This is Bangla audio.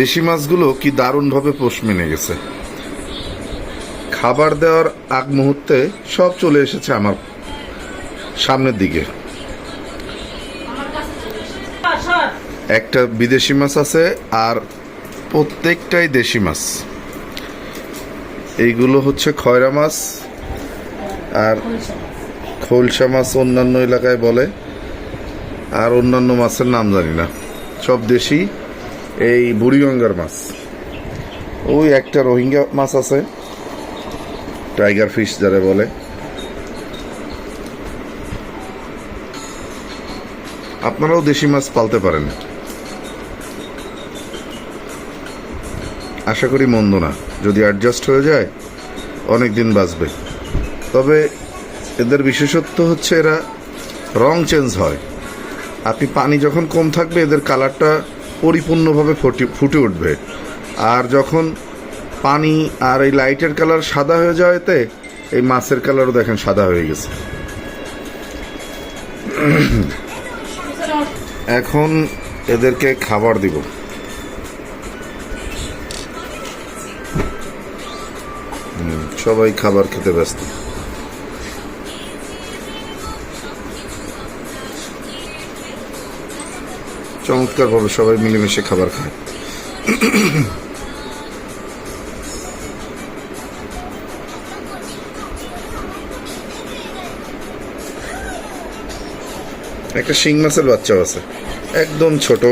দেশি মাছগুলো কি দারুণভাবে পোষ মেনে গেছে? খাবার দেওয়ার আগ মুহূর্তে সব চলে এসেছে আমার সামনের দিকে। একটা বিদেশি মাছ আছে আর প্রত্যেকটাই দেশি মাছ। এইগুলো হচ্ছে খয়রা মাছ আর খোলসা মাছ অন্যান্য এলাকায় বলে, আর অন্যান্য মাছের নাম জানি না। সব দেশি এই বুড়িগঙ্গার মাছ। ওই একটা রোহিঙ্গা মাছ আছে। টাইগার ফিশ যারা বলে। আপনারাও দেশি মাছ পালতে পারেন। আশা করি মন্দ না। যদি অ্যাডজাস্ট হয়ে যায় অনেক দিন বাঁচবে। তবে এদের বিশেষত্ব হচ্ছে এরা রং চেঞ্জ হয়। আপনি পানি যখন কম থাকবে এদের কালারটা পরিপূর্ণভাবে ফুটে ফুটে উঠবে। আর যখন পানি আর এই লাইটের কালার সাদা হয়ে যাওয়াতে, এই মাছের কালারও দেখেন সাদা হয়ে গেছে। এখন এদেরকে খাবার দিব। সবাই খাবার খেতে ব্যস্ত। চমৎকার ভাবে সবাই মিলেমিশে খাবার খায়। একটা শিং মাছের বাচ্চাও আছে। একদম ছোট।